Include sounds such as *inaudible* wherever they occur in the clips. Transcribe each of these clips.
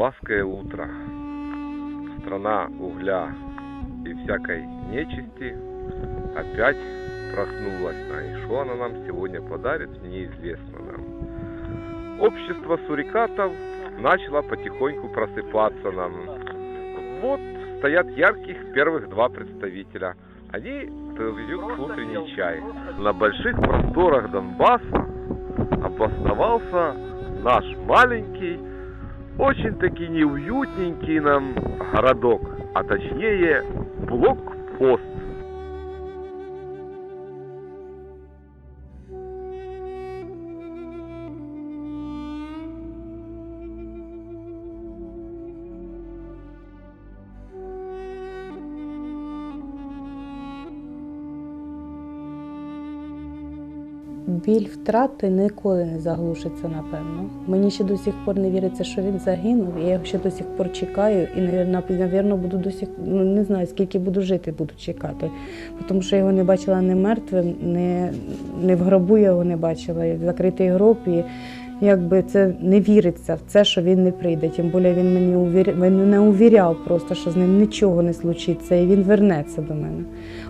донбасское утро. Страна угля и всякой нечисти опять проснулась. А и что она нам сегодня подарит, неизвестно нам. Общество сурикатов начало потихоньку просыпаться нам. Вот стоят ярких первых два представителя. Они пьют утренний чай. На больших просторах Донбасса обосновался наш маленький, очень таки неуютненький нам городок, а точнее блокпост. Біль втрати ніколи не заглушиться, напевно. Мені ще до сих пор не віриться, що він загинув. Я його ще до сих пор чекаю і, напевно, буду до сих ну не знаю, скільки буду жити, буду чекати. Тому що його не бачила не мертвим, не, не в гробу я його не бачила, в закритий гроб. І якби це не віриться в це, що він не прийде. Тим більше він мені увір... він не увіряв просто, що з ним нічого не случиться, і він вернеться до мене.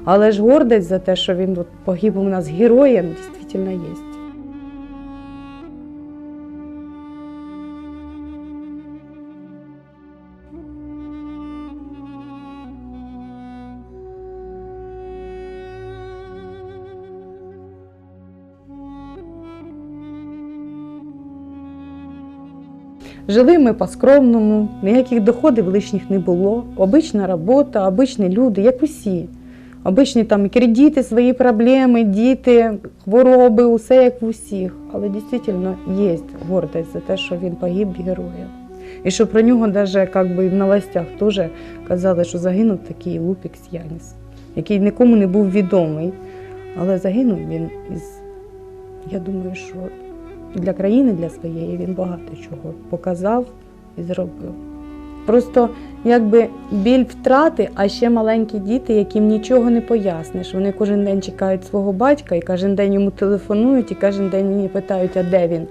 Але ж гордість за те, що він от погиб у нас героєм, дійсно є. Жили ми по-скромному, ніяких доходів лишніх не було. Обична робота, обичні люди, як усі. Обичні там кредити, свої проблеми, діти, хвороби, усе як в усіх. Але дійсно є гордість за те, що він погиб героєм. І що про нього навіть би, в новостях теж казали, що загинув такий Лупік Яніс, який нікому не був відомий. Але загинув він із, я думаю, що для країни, для своєї він багато чого показав і зробив. Просто якби біль втрати, а ще маленькі діти, яким нічого не поясниш. Вони кожен день чекають свого батька і кожен день йому телефонують, і кожен день мені питають, а де він.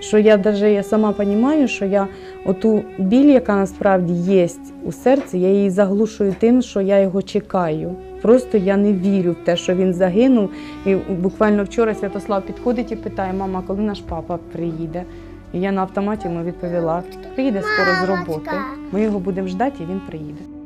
Що я навіть я сама розумію, що я оту біль, яка насправді є у серці, я її заглушую тим, що я його чекаю. Просто я не вірю в те, що він загинув. І буквально вчора Святослав підходить і питає, мама, коли наш папа приїде? І я на автоматі йому відповіла, приїде скоро з роботи. Ми його будемо ждати, і він приїде.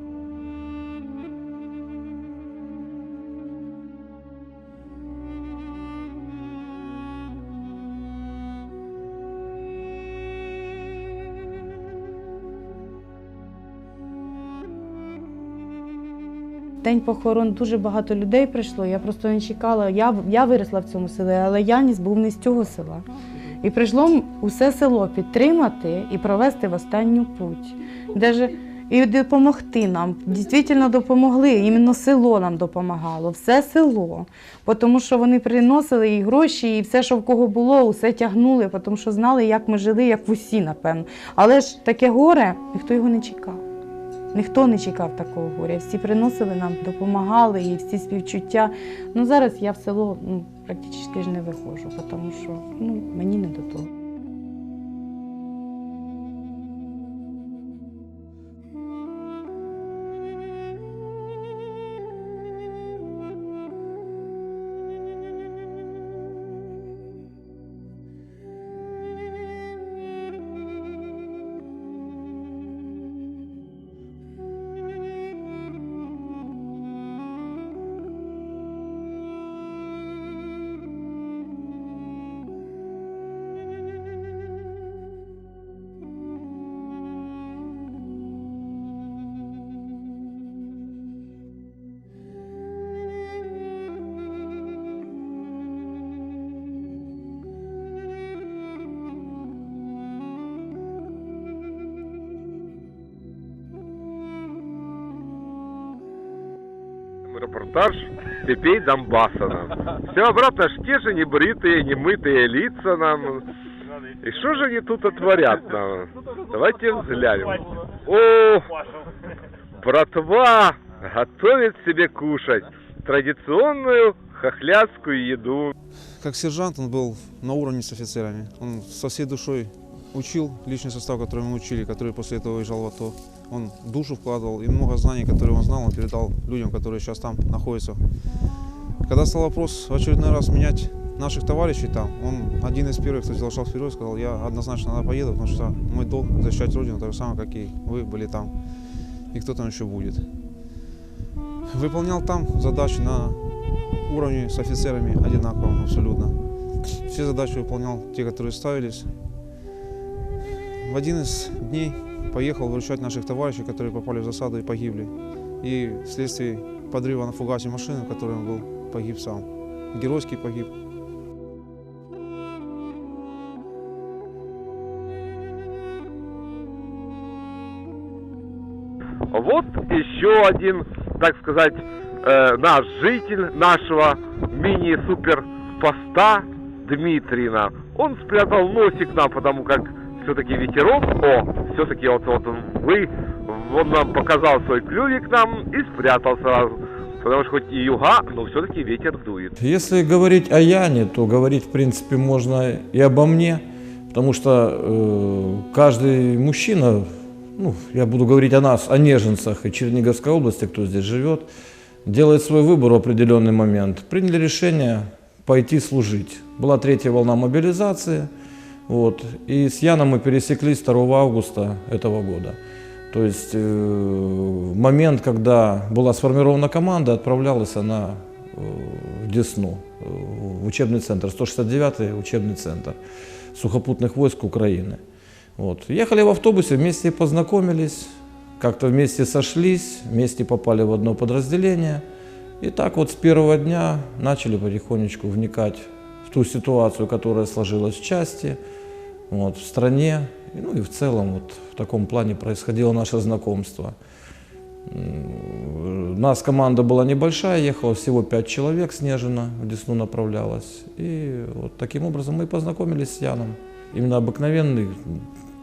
День похорон дуже багато людей прийшло. Я просто не чекала. Я, я виросла в цьому селі, але Яніс був не з цього села. І прийшло усе село підтримати і провести в останню путь. Даже і допомогти нам. Дійсно допомогли. Іменно село нам допомагало, все село. Тому що вони приносили і гроші, і все, що в кого було, усе тягнули, тому що знали, як ми жили, як в усі, напевно. Але ж таке горе, ніхто його не чекав. Ніхто не чекав такого горя. Всі приносили нам, допомагали і всі співчуття. Ну зараз я в село ну, практично ж не виходжу, тому що ну, мені не до того. Репортаж степей Донбасса нам. Все обратно ж те же небритые, немытые лица нам. И что же они тут отворят нам? Давайте взглянем. О, братва готовит себе кушать традиционную хохлядскую еду. Как сержант он был на уровне с офицерами. Он со всей душой учил личный состав, который мы учили, который после этого уезжал в АТО. Он душу вкладывал и много знаний, которые он знал, он передал людям, которые сейчас там находятся. Когда стал вопрос в очередной раз менять наших товарищей там, он один из первых, кто сделал шаг вперед, сказал, я однозначно надо поеду, потому что мой долг защищать Родину, так же самое, как и вы были там, и кто там еще будет. Выполнял там задачи на уровне с офицерами одинаково, абсолютно. Все задачи выполнял те, которые ставились. В один из дней поехал выручать наших товарищей, которые попали в засаду и погибли. И вследствие подрыва на фугасе машины, в которой он был, погиб сам. Геройский погиб. Вот еще один, так сказать, э, наш житель нашего мини-супер поста Дмитрина. Он спрятал носик нам, потому как все-таки ветерок, о, все-таки вот, вот вы, он нам показал свой клювик нам и спрятал сразу. Потому что хоть и юга, но все-таки ветер дует. Если говорить о Яне, то говорить, в принципе, можно и обо мне, потому что э, каждый мужчина, ну, я буду говорить о нас, о Неженцах и Черниговской области, кто здесь живет, делает свой выбор в определенный момент. Приняли решение пойти служить. Была третья волна мобилизации, вот, и с Яном мы пересеклись 2 августа этого года. То есть э, момент, когда была сформирована команда, отправлялась она э, в Десну, э, в учебный центр, 169-й учебный центр сухопутных войск Украины. Вот. Ехали в автобусе, вместе познакомились, как-то вместе сошлись, вместе попали в одно подразделение. И так вот с первого дня начали потихонечку вникать в ту ситуацию, которая сложилась в части, вот, в стране, ну и в целом вот в таком плане происходило наше знакомство. У нас команда была небольшая, ехало всего пять человек с Нежина, в Десну направлялась. И вот таким образом мы познакомились с Яном. Именно обыкновенный,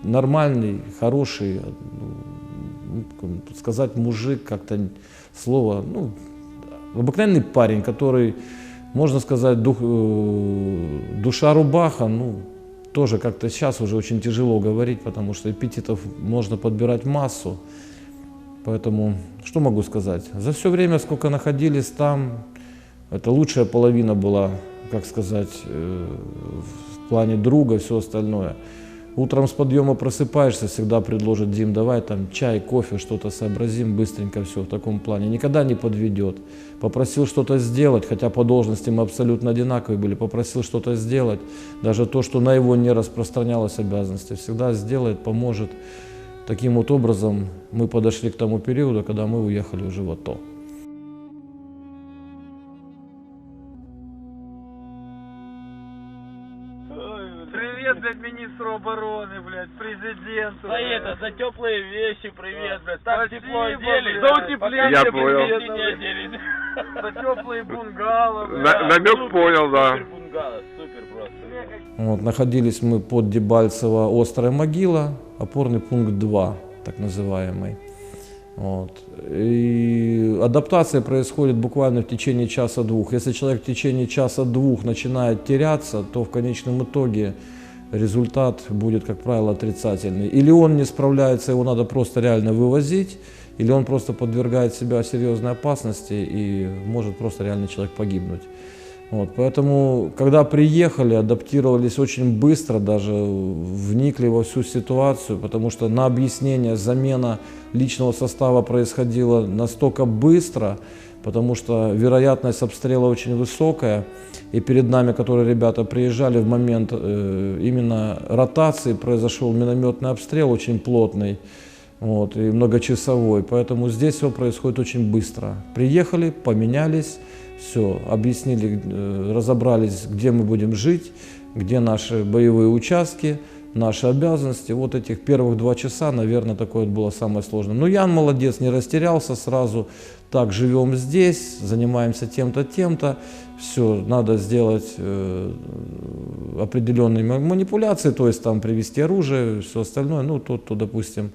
нормальный, хороший, ну, сказать мужик, как-то слово, ну, обыкновенный парень, который, можно сказать, дух, э, душа рубаха, ну, тоже как-то сейчас уже очень тяжело говорить, потому что эпитетов можно подбирать массу. Поэтому, что могу сказать? За все время, сколько находились там, это лучшая половина была, как сказать, э, в плане друга, все остальное. Утром с подъема просыпаешься, всегда предложит Дим, давай там чай, кофе, что-то сообразим, быстренько все в таком плане. Никогда не подведет. Попросил что-то сделать, хотя по должности мы абсолютно одинаковые были, попросил что-то сделать, даже то, что на его не распространялось обязанности, всегда сделает, поможет. Таким вот образом мы подошли к тому периоду, когда мы уехали уже в АТО. За теплые вещи привет, блядь. Так Спасибо, тепло одели. За утепление, Я понял. За теплые *laughs* бунгало. На- намек понял, да. Супер бунгало, супер просто. Вот, находились мы под Дебальцево, острая могила, опорный пункт 2, так называемый. Вот. И адаптация происходит буквально в течение часа-двух. Если человек в течение часа-двух начинает теряться, то в конечном итоге результат будет, как правило, отрицательный. Или он не справляется, его надо просто реально вывозить, или он просто подвергает себя серьезной опасности и может просто реально человек погибнуть. Вот, поэтому, когда приехали, адаптировались очень быстро, даже вникли во всю ситуацию, потому что на объяснение замена личного состава происходила настолько быстро, потому что вероятность обстрела очень высокая. И перед нами, которые ребята приезжали в момент э, именно ротации, произошел минометный обстрел очень плотный вот, и многочасовой. Поэтому здесь все происходит очень быстро. Приехали, поменялись, все, объяснили, э, разобрались, где мы будем жить, где наши боевые участки, наши обязанности. Вот этих первых два часа, наверное, такое было самое сложное. Но Ян молодец, не растерялся сразу. Так, живем здесь, занимаемся тем-то, тем-то. Все, надо сделать э, определенные ма- манипуляции, то есть там привести оружие, все остальное. Ну, тот, кто, допустим,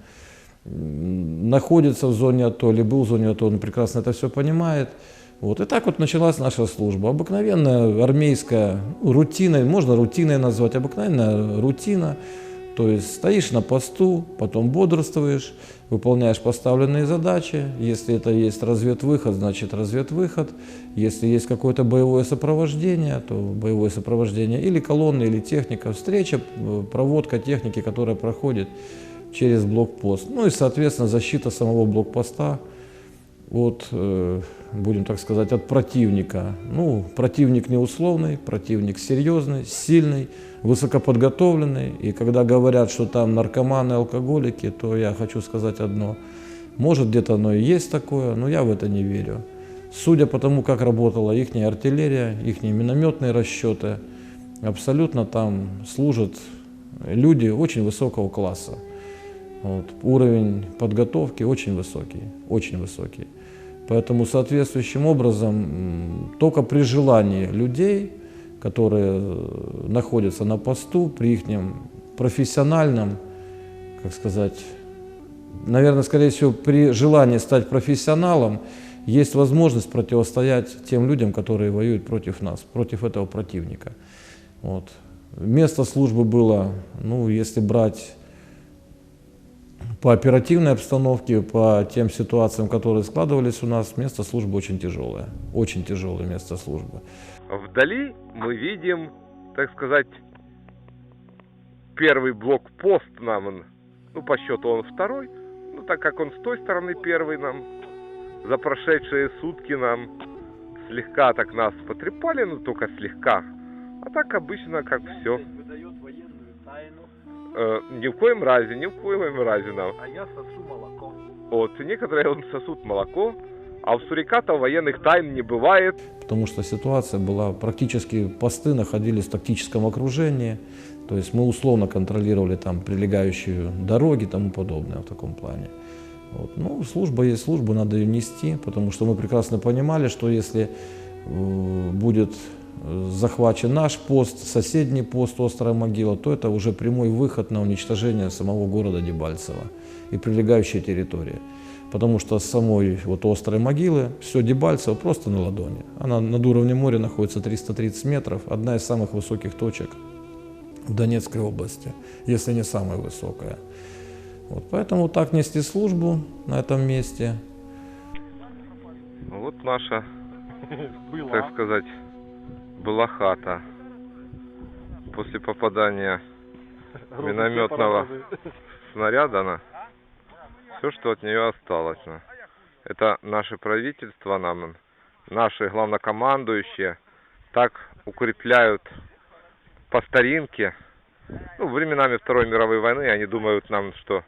находится в зоне АТО или был в зоне АТО, он прекрасно это все понимает. Вот. И так вот началась наша служба. Обыкновенная армейская, рутиной, можно рутиной назвать, обыкновенная рутина. То есть стоишь на посту, потом бодрствуешь, выполняешь поставленные задачи. Если это есть разведвыход, значит разведвыход. Если есть какое-то боевое сопровождение, то боевое сопровождение или колонны, или техника, встреча, э, проводка техники, которая проходит через блокпост. Ну и, соответственно, защита самого блокпоста от, э, будем так сказать, от противника. Ну, противник не условный, противник серьезный, сильный, высокоподготовленный. И когда говорят, что там наркоманы, алкоголики, то я хочу сказать одно. Может, где-то оно и есть такое, но я в это не верю. Судя по тому, как работала их артиллерия, их минометные расчеты, абсолютно там служат люди очень высокого класса. Вот. Уровень подготовки очень высокий, очень высокий. Поэтому соответствующим образом только при желании людей, которые э, находятся на посту, при их профессиональном, как сказать, наверное, скорее всего, при желании стать профессионалом, есть возможность противостоять тем людям, которые воюют против нас, против этого противника. Вот. Место службы было, ну, если брать по оперативной обстановке, по тем ситуациям, которые складывались у нас, место службы очень тяжелое. Очень тяжелое место службы. Вдали мы видим, так сказать, первый блокпост нам, ну, по счету он второй, ну, так как он с той стороны первый нам, за прошедшие сутки нам слегка так нас потрепали, ну, только слегка. А так обычно, как все. Э, ни в коем разе, ни в коем разе нам. а я сосу молоко. Вот, некоторые он сосут молоко, а у сурикатов военных тайн не бывает. Потому что ситуация была, практически посты находились в тактическом окружении. То есть мы условно контролировали там прилегающие дороги и тому подобное в таком плане. Вот. Ну, служба есть служба, надо ее нести, потому что мы прекрасно понимали, что если э, будет захвачен наш пост, соседний пост Острая могила, то это уже прямой выход на уничтожение самого города Дебальцево и прилегающей территории. Потому что с самой вот Острой могилы все Дебальцево просто на ладони. Она над уровнем моря находится 330 метров, одна из самых высоких точек в Донецкой области, если не самая высокая. Вот поэтому так нести службу на этом месте. Вот наша, *laughs* так сказать, была хата. После попадания минометного снаряда, на все, что от нее осталось. на. Это наше правительство нам, наши главнокомандующие так укрепляют по старинке. Ну, временами Второй мировой войны они думают нам, что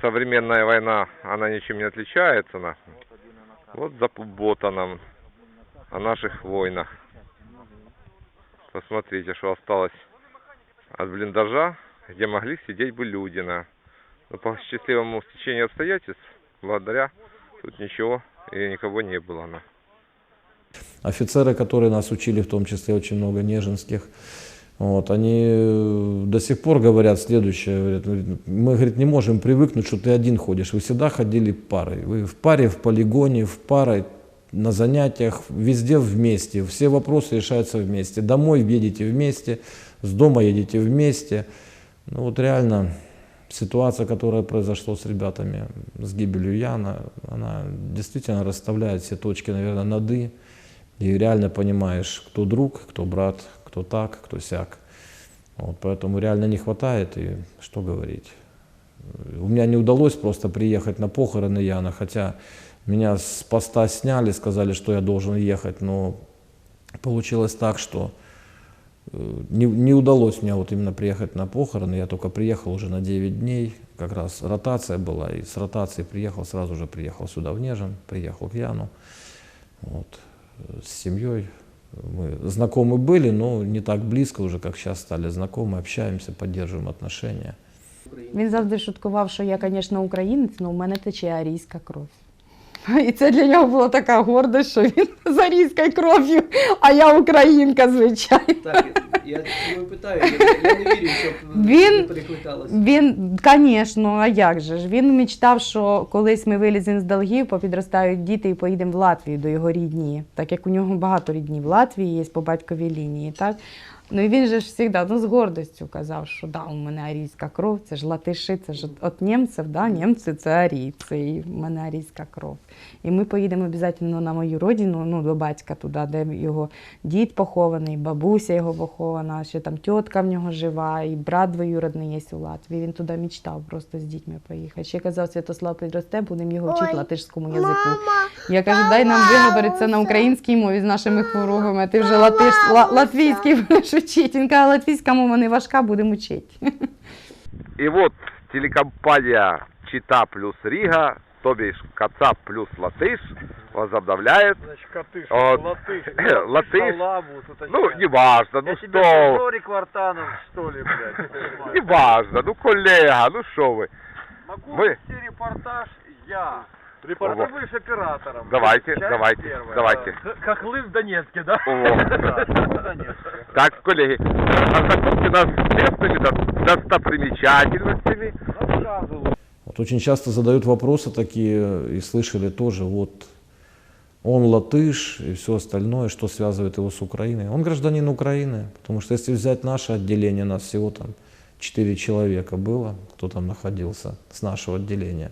современная война, она ничем не отличается. На. Вот забота нам о наших войнах. Посмотрите, что осталось от блиндажа, где могли сидеть бы люди. На. Но по счастливому стечению обстоятельств, благодаря, тут ничего и никого не было. На. Офицеры, которые нас учили, в том числе очень много неженских, вот, они э, до сих пор говорят следующее. Говорят, мы, говорит, не можем привыкнуть, что ты один ходишь. Вы всегда ходили парой. Вы в паре, в полигоне, в паре, на занятиях, везде вместе. Все вопросы решаются вместе. Домой едете вместе, с дома едете вместе. Ну вот реально ситуация, которая произошла с ребятами, с гибелью Яна, она действительно расставляет все точки, наверное, над «и». И реально понимаешь, кто друг, кто брат, кто так, кто сяк. Вот, поэтому реально не хватает, и что говорить. У меня не удалось просто приехать на похороны Яна, хотя меня с поста сняли, сказали, что я должен ехать, но получилось так, что э, не, не удалось мне вот именно приехать на похороны, я только приехал уже на 9 дней, как раз ротация была, и с ротации приехал, сразу же приехал сюда в Нежин, приехал к Яну, вот, э, с семьей. Мы знакомы были, но не так близко уже, как сейчас стали знакомы, общаемся, поддерживаем отношения. Він завжди шуткував, що я, звісно, українець, але в мене тече арійська кров. *laughs* І це для нього була така гордость, що він *laughs* з арійською кров'ю, а я українка, звичайно. Так, я тому питаю, я, я не вірю, щоб Він- перекликалося. Він, звісно, а як же ж? Він мечтав, що колись ми виліземо з долгів, попідростають діти і поїдемо в Латвію до його рідні, так як у нього багато рідні в Латвії є по батьковій лінії. Так? Ну і він же ж завжди ну, з гордістю казав, що да, у мене арійська кров, це ж латиші, це ж від німців, да? німці це арійці, і в мене арійська кров. І ми поїдемо обов'язково на мою родину, ну, до батька туди, де його дід похований, бабуся його похована, ще там тітка в нього жива, і брат двоюродний є у Латвії. Він туди мечтав просто з дітьми поїхати. Ще казав, Святослав підросте, будемо його вчити латишському язику. Я кажу, дай нам виговоритися на українській мові з нашими хворогами, ти вже латиш, ла, латвійський будеш вчити. Він каже, латвійська мова не важка, будемо вчити. И вот телекомпания Чита плюс Рига, то бишь Кацап плюс Латыш, возобновляет, Значит, коты, Вот. латыш. *laughs* Латыш. Шалаву, тут ну, очка. неважно, ну Я тебе что, Жорик Вартанов, что ли, блядь? неважно, ну, коллега, ну что вы. Могу Мы- вести репортаж я. Репортаж Ого. будешь оператором. Давайте, Часть давайте, первая. давайте. Хохлы в Донецке, да? О. *laughs* Да, в Донецке. Так, коллеги, ознакомьте нас с местными до- достопримечательностями. Вот очень часто задают вопросы такие, и слышали тоже, вот он латыш и все остальное, что связывает его с Украиной. Он гражданин Украины, потому что если взять наше отделение, нас всего там 4 человека было, кто там находился с нашего отделения.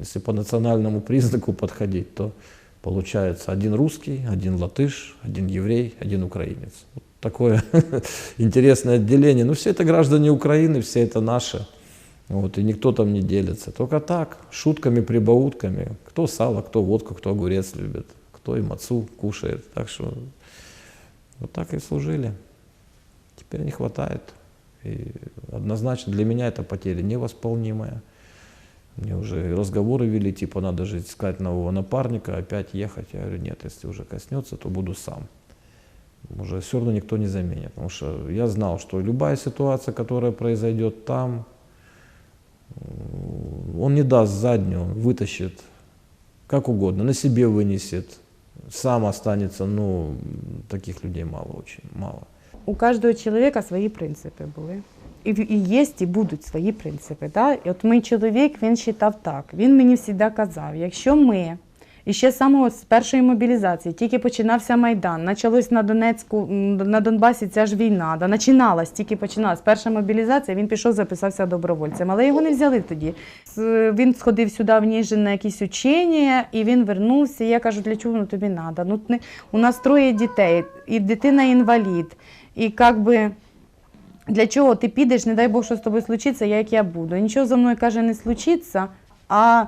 Если по национальному признаку подходить, то получается один русский, один латыш, один еврей, один украинец. Вот такое *laughs* интересное отделение. Но все это граждане Украины, все это наши. Вот, и никто там не делится. Только так, шутками, прибаутками. Кто сало, кто водку, кто огурец любит, кто и мацу кушает. Так что вот так и служили. Теперь не хватает. И однозначно для меня это потеря невосполнимая. Мне уже разговоры вели, типа надо же искать нового напарника, опять ехать. Я говорю, нет, если уже коснется, то буду сам. Уже все равно никто не заменит. Потому что я знал, что любая ситуация, которая произойдет там, он не даст заднюю, вытащит как угодно, на себе вынесет, сам останется, ну, таких людей мало, очень мало. У кожного чоловіка свої принципи були. І, і є, і будуть свої принципи. Да? І от мій чоловік він вважав так. Він мені завжди казав, якщо ми і ще самого з першої мобілізації, тільки починався Майдан, почалось на Донецьку, на Донбасі ця ж війна, да, починалась, тільки починалась. Перша мобілізація, він пішов, записався добровольцем, але його не взяли тоді. Він сходив сюди в Ніжин на якісь учення, і він вернувся. І я кажу, для чого воно тобі треба? Ну, у нас троє дітей, і дитина інвалід. І як би для чого ти підеш, не дай Бог, що з тобою случиться, як я буду. Нічого зі мною каже, не случиться. А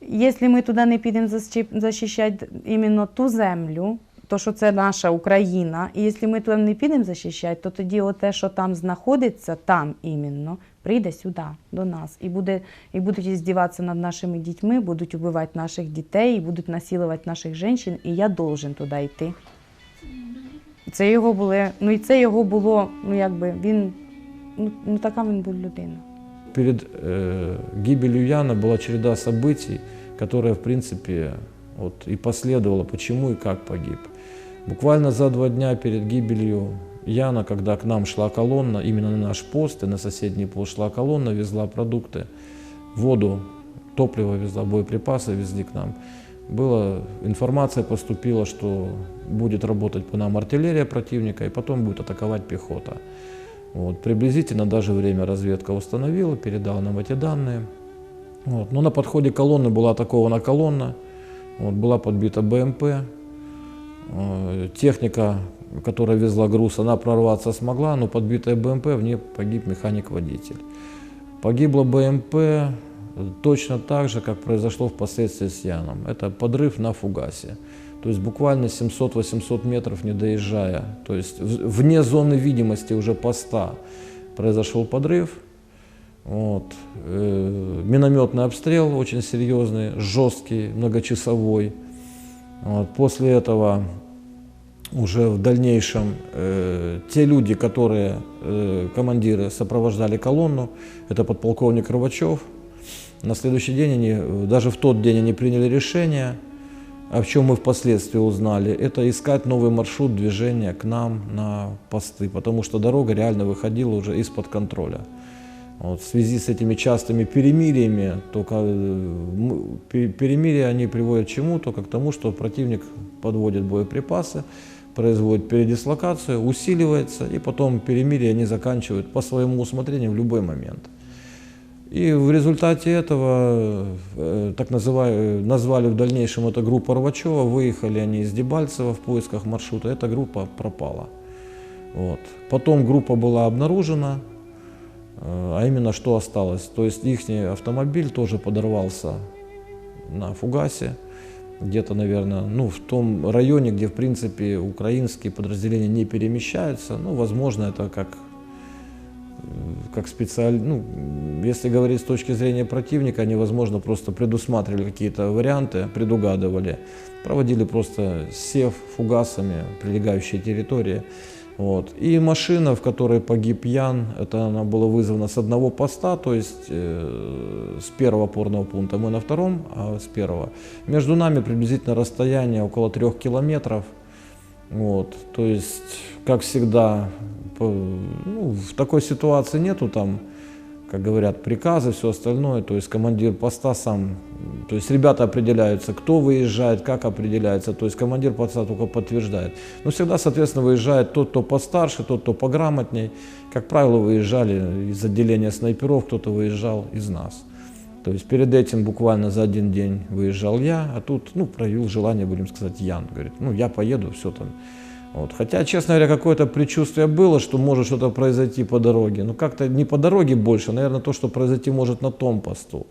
якщо ми туди не підемо захищати іменно ту землю, то що це наша Україна, і якщо ми туди не підемо захищати, то тоді те, що там знаходиться, там іменно, прийде сюди, до нас, і, буде, і будуть здіватися над нашими дітьми, будуть вбивати наших дітей, і будуть насилувати наших жінок, і я должен туди йти. Це його було, ну і це його було, ну якби він, ну, ну така він був людина. Перед э, гибелью Яна была череда событий, которая, в принципе, вот и последовала, почему и как погиб. Буквально за два дня перед гибелью Яна, когда к нам шла колонна, именно на наш пост и на соседний пост шла колонна, везла продукты, воду, топливо везла, боеприпасы везли к нам. Была информация поступила, что будет работать по нам артиллерия противника, и потом будет атаковать пехота. Вот, приблизительно даже время разведка установила, передала нам эти данные. Вот, но на подходе колонны была атакована колонна, вот, была подбита БМП. Э, Техника, которая везла груз, она прорваться смогла, но подбитая БМП, в ней погиб механик-водитель. Погибла БМП э, точно так же, как произошло впоследствии с Яном. Это подрыв на фугасе. То есть буквально 700-800 метров не доезжая, то есть вне зоны видимости уже поста произошел подрыв. Вот. Э, Минометный обстрел очень серьезный, жесткий, многочасовой. Вот. После этого уже в дальнейшем э, те люди, которые, э, командиры, сопровождали колонну, это подполковник Рыбачев. На следующий день они, даже в тот день они приняли решение о чем мы впоследствии узнали, это искать новый маршрут движения к нам на посты, потому что дорога реально выходила уже из-под контроля. Вот, в связи с этими частыми перемириями, только э, перемирия они приводят к чему? Только к тому, что противник подводит боеприпасы, производит передислокацию, усиливается, и потом перемирие они заканчивают по своему усмотрению в любой момент. И в результате этого, э, так называю, назвали в дальнейшем это группа Рвачева, выехали они из Дебальцева в поисках маршрута, эта группа пропала. Вот. Потом группа была обнаружена, э, а именно что осталось. То есть их автомобиль тоже подорвался на фугасе, где-то, наверное, ну, в том районе, где, в принципе, украинские подразделения не перемещаются. Ну, возможно, это как как специаль... ну, если говорить с точки зрения противника, они, возможно, просто предусматривали какие-то варианты, предугадывали, проводили просто сев фугасами прилегающие территории. Вот. И машина, в которой погиб Ян, это она была вызвана с одного поста, то есть э, с первого опорного пункта. Мы на втором, а с первого. Между нами приблизительно расстояние около трех километров. Вот, то есть, как всегда, ну, в такой ситуации нету там, как говорят, приказы, все остальное. То есть командир поста сам, то есть ребята определяются, кто выезжает, как определяется. То есть командир поста только подтверждает. Но всегда, соответственно, выезжает тот, кто постарше, тот, кто пограмотней. Как правило, выезжали из отделения снайперов, кто-то выезжал из нас. То есть перед этим буквально за один день выезжал я, а тут, ну, проявил желание, будем сказать, Ян. Говорит, ну, я поеду, все там. Вот. Хотя, честно говоря, какое-то предчувствие было, что может что-то произойти по дороге. Но как-то не по дороге больше, наверное, то, что произойти может на том посту.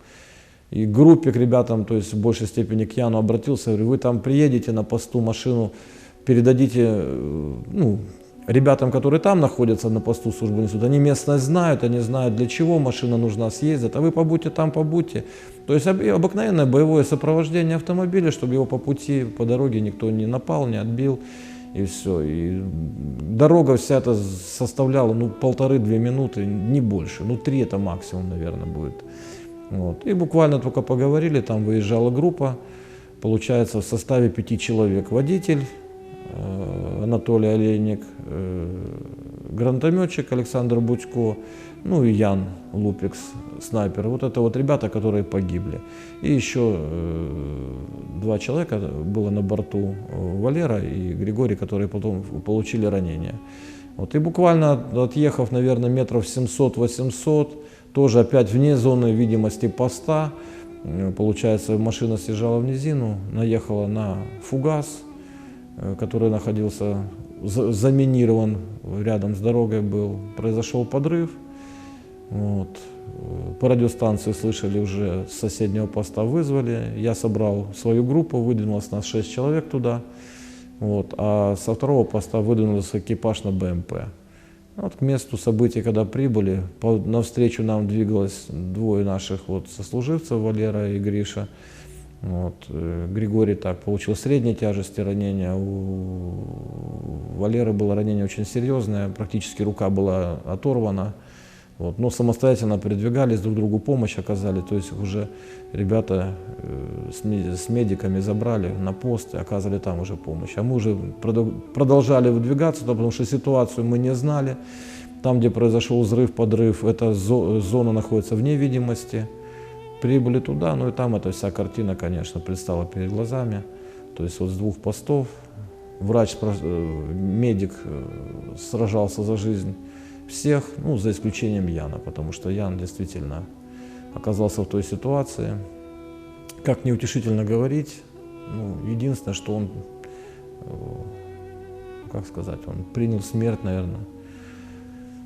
И группе к ребятам, то есть в большей степени к Яну обратился, говорю, вы там приедете на посту машину, передадите, э, ну, ребятам, которые там находятся на посту службы несут, они местность знают, они знают, для чего машина нужна, съездят, а вы побудьте там, побудьте. То есть об- обыкновенное боевое сопровождение автомобиля, чтобы его по пути, по дороге никто не напал, не отбил, и все. И дорога вся эта составляла, ну, полторы-две минуты, не больше, ну, три это максимум, наверное, будет. Вот. И буквально только поговорили, там выезжала группа, получается, в составе пяти человек водитель, э, Анатолий Олейник, э, гранатометчик Александр Будько, ну и Ян Лупикс, снайпер. Вот это вот ребята, которые погибли. И еще э, два человека было на борту, э, Валера и Григорий, которые потом получили ранения. Вот, и буквально отъехав, наверное, метров 700-800, тоже опять вне зоны видимости поста, э, получается, машина съезжала в низину, наехала на фугас, который находился за- заминирован рядом с дорогой был, произошел подрыв. Вот. По радиостанции слышали уже с соседнего поста вызвали. Я собрал свою группу, выдвинулось нас 6 человек туда. Вот. А со второго поста выдвинулся экипаж на БМП. Вот к месту событий, когда прибыли, по, навстречу нам двигалось двое наших вот сослуживцев, Валера и Гриша. Вот. э, Григорий так получил средней тяжести ранения, у Валеры было ранение очень серьезное, практически рука была оторвана. Вот. Но самостоятельно передвигались, друг другу помощь оказали. То есть уже ребята э, с, ме- с медиками забрали на пост и оказывали там уже помощь. А мы уже продо- продолжали выдвигаться, потому что ситуацию мы не знали. Там, где произошел взрыв, подрыв, эта зо- зона находится вне видимости. Прибыли туда, ну и там эта вся картина, конечно, предстала перед глазами. То есть вот с двух постов врач, э, медик э, сражался за жизнь всех, ну, за исключением Яна, потому что Ян действительно оказался в той ситуации. Как неутешительно говорить, ну, единственное, что он, э, как сказать, он принял смерть, наверное,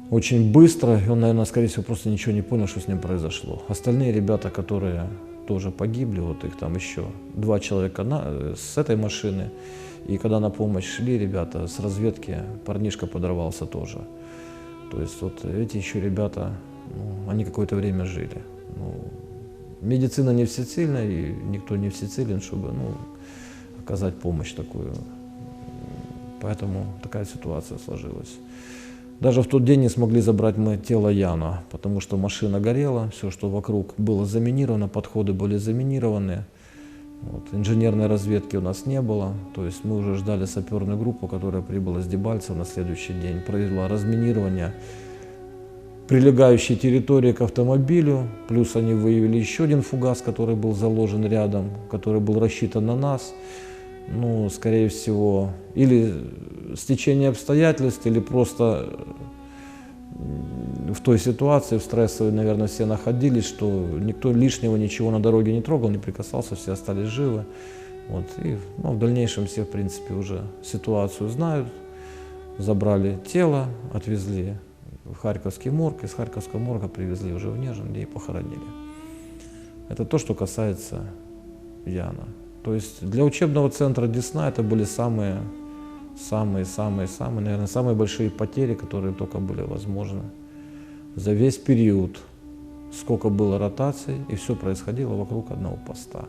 очень быстро, и он, наверное, скорее всего, просто ничего не понял, что с ним произошло. Остальные ребята, которые тоже погибли, вот их там еще два человека на, э, с этой машины, и когда на помощь шли ребята с разведки, парнишка подорвался тоже. То есть вот эти еще ребята, ну, они какое-то время жили. Ну, медицина не всесильна, и никто не всесилен, чтобы ну, оказать помощь такую. Поэтому такая ситуация сложилась. Даже в тот день не смогли забрать мы тело Яна, потому что машина горела, все, что вокруг было заминировано, подходы были заминированы. Вот. Инженерной разведки у нас не было, то есть мы уже ждали саперную группу, которая прибыла с Дебальцева на следующий день, провела разминирование прилегающей территории к автомобилю, плюс они выявили еще один фугас, который был заложен рядом, который был рассчитан на нас. Ну, скорее всего, или стечение обстоятельств, или просто в той ситуации, в стрессовой, наверное, все находились, что никто лишнего ничего на дороге не трогал, не прикасался, все остались живы. Вот, и ну, в дальнейшем все, в принципе, уже ситуацию знают. Забрали тело, отвезли в Харьковский морг, из Харьковского морга привезли уже в Нежин, где и похоронили. Это то, что касается Яна. То есть для учебного центра Десна это были самые, самые, самые, самые, наверное, самые большие потери, которые только были возможны за весь период, сколько было ротаций, и все происходило вокруг одного поста.